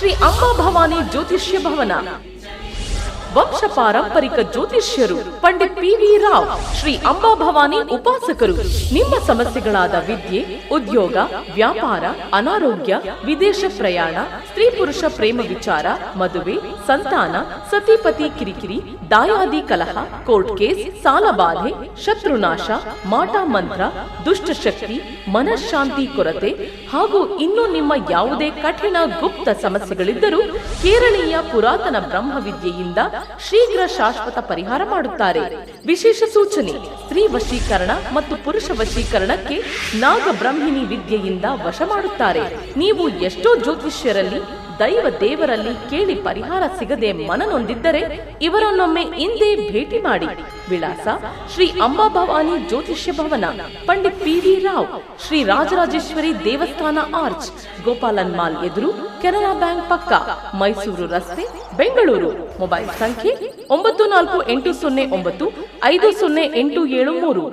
ಶ್ರೀ ಅಂಬಾ ಭವಾನಿ ಜ್ಯೋತಿಷ್ಯ ಭವನ. ವಂಶ ಪಾರಂಪರಿಕ ಜ್ಯೋತಿಷ್ಯರು ಪಂಡಿತ್ ಪಿ ವಿ ರಾವ್, ಶ್ರೀ ಅಂಬಾ ಭವಾನಿ ಉಪಾಸಕರು. ನಿಮ್ಮ ಸಮಸ್ಯೆಗಳಾದ ವಿದ್ಯೆ, ಉದ್ಯೋಗ, ವ್ಯಾಪಾರ, ಅನಾರೋಗ್ಯ, ವಿದೇಶ ಪ್ರಯಾಣ, ಸ್ತ್ರೀ ಪುರುಷ ಪ್ರೇಮ ವಿಚಾರ, ಮದುವೆ, ಸಂತಾನ, ಸತಿಪತಿ ಕಿರಿಕಿರಿ, ದಾಯಾದಿ ಕಲಹ, ಕೋರ್ಟ್ ಕೇಸ್ ಸಾಲಬಾಧೆ ಶತ್ರುನಾಶ ಮಾಟ ಮಂತ್ರ ದುಷ್ಟಶಕ್ತಿ ಮನಃಶಾಂತಿ ಕೊರತೆ ಹಾಗೂ ಇನ್ನು ನಿಮ್ಮ ಯಾವುದೇ ಕಠಿಣ ಗುಪ್ತ ಸಮಸ್ಯೆಗಳಿದ್ದರೂ ಕೇರಳೀಯ ಪುರಾತನ ಬ್ರಹ್ಮವಿದ್ಯೆಯಿಂದ ಶೀಘ್ರ ಶಾಶ್ವತ ಪರಿಹಾರ ಮಾಡುತ್ತಾರೆ. ವಿಶೇಷ ಸೂಚನೆ, ಸ್ತ್ರೀ ವಶೀಕರಣ ಮತ್ತು ಪುರುಷ ವಶೀಕರಣಕ್ಕೆ ನಾಗ ಬ್ರಹ್ಮಿಣಿ ವಿದ್ಯೆಯಿಂದ ವಶ ಮಾಡುತ್ತಾರೆ. ನೀವು ಎಷ್ಟೋ ಜ್ಯೋತಿಷ್ಯರಲ್ಲಿ ದೈವ ದೇವರಲ್ಲಿ ಕೇಳಿ ಪರಿಹಾರ ಸಿಗದೆ ಮನನೊಂದಿದ್ದರೆ ಇವರನ್ನೊಮ್ಮೆ ಇಂದೇ ಭೇಟಿ ಮಾಡಿ. ವಿಳಾಸ ಶ್ರೀ ಅಂಬಾ ಭವಾನಿ ಜ್ಯೋತಿಷ್ಯ ಭವನ, ಪಂಡಿತ್ ಪಿ ವಿ ರಾವ್, ಶ್ರೀ ರಾಜರಾಜೇಶ್ವರಿ ದೇವಸ್ಥಾನ ಆರ್ಚ್, ಗೋಪಾಲನ್ ಮಾಲ್ ಎದುರು ಕೆನರಾ ಬ್ಯಾಂಕ್ ಪಕ್ಕ, ಮೈಸೂರು ರಸ್ತೆ, ಬೆಂಗಳೂರು. ಮೊಬೈಲ್ ಸಂಖ್ಯೆ ಒಂಬತ್ತು ನಾಲ್ಕು ಎಂಟು ಸೊನ್ನೆ ಒಂಬತ್ತು ಐದು ಸೊನ್ನೆ ಎಂಟು ಏಳು ಮೂರು.